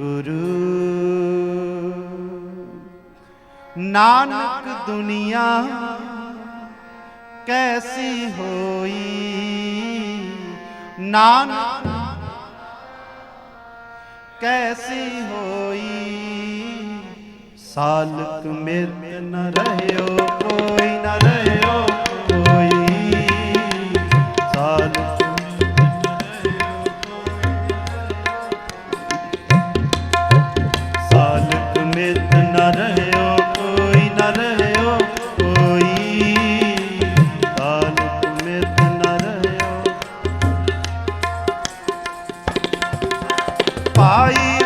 ਗੁਰੂ। ਨਾਨਕ ਦੁਨੀਆ ਕੈਸੀ ਹੋਈ? ਨਾਨਕ ਕੈਸੀ ਹੋਈ? ਸਾਲਕ ਮਿਤ ਨ ਰਹਿਓ ਕੋਈ। ਪਾਈ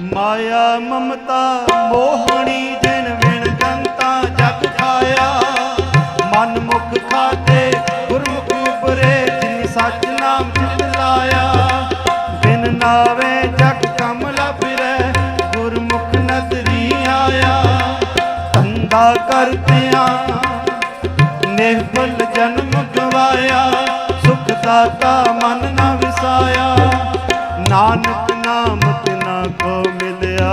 ਮਾਇਆ, ਮਮਤਾ, ਮੋਹਣੀ, ਜਿਨ ਵਿਣ ਜੰਤਾ ਜਗ ਖਾਇਆ। ਮਨ ਮੁਖ ਖਾਤੇ, ਗੁਰਮੁਖ ਉਪਰੇ ਜਿਨ ਸੱਚ ਨਾਮ ਚਿਤ ਲਾਇਆ। ਬਿਨ ਨਾਵੇ ਜਗ ਕਮਲ ਫਿਰੈ ਗੁਰਮੁਖ ਨਦਰੀ ਆਇਆ। ਧੰਦਾ ਕਰਤਿਆਂ, ਨਿਰਮਲ ਜਨਮ ਗਵਾਇਆ। ਸੁਖ ਦਾਤਾ ਮਨ ਨਾ ਵਿਸਾਇਆ। ਨਾਨਕ ਨਾਮ ਤਿਨਾ ਕੋ ਮਿਲਿਆ।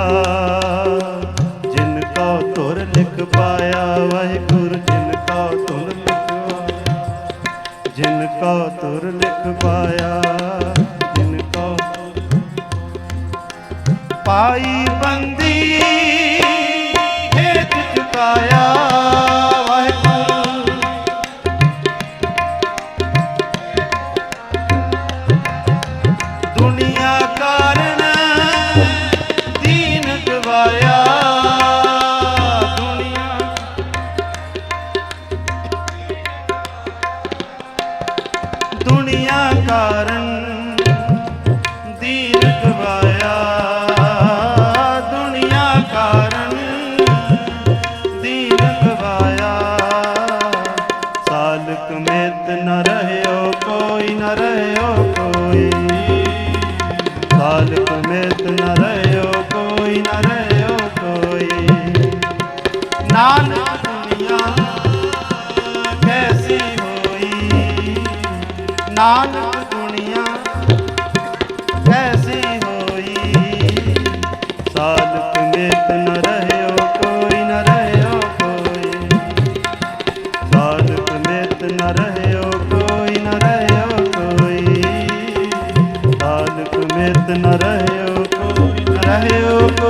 ਜਿਨ ਕੋ ਧੁਰ ਲਿਖ ਪਾਇਆ, ਵਾਹਿਗੁਰੂ ਜਿਨ ਕੋ ਧੁਰ ਲਿਖ ਜਿਨ ਕੋ ਧੁਰ ਲਿਖ ਪਾਇਆ, ਜਿਨ ਕੋ ਪਾਈ ਬੰਦੀ ਹੇਤ ਚੁਕਾਇਆ, ਵਾਹਿਗੁਰੂ। ਦੁਨੀਆ ਕਾਰਨ ਕਾਰਨ ਦੀਨ ਗਵਾਇਆ ਦੁਨੀਆ ਕਾਰਨ ਦੀਨ ਗਵਾਇਆ ਸਾਲਕ ਮੇਤ ਨ ਰਹਿਓ, ਕੋਈ ਨ ਰਹਿਓ, ਕੋਈ। ਸਾਲਕ ਮਿਤ ਨ ਰਹਿਓ, ਕੋਈ ਨ ਰਹਿਓ, ਕੋਈ। ਨਾਨਕ ਦੁਨੀਆ ਕੈਸੀ ਹੋਈ? ਨਾਨਕ ਰਹਿਓ ਕੋਈ ਰਹਿਓ।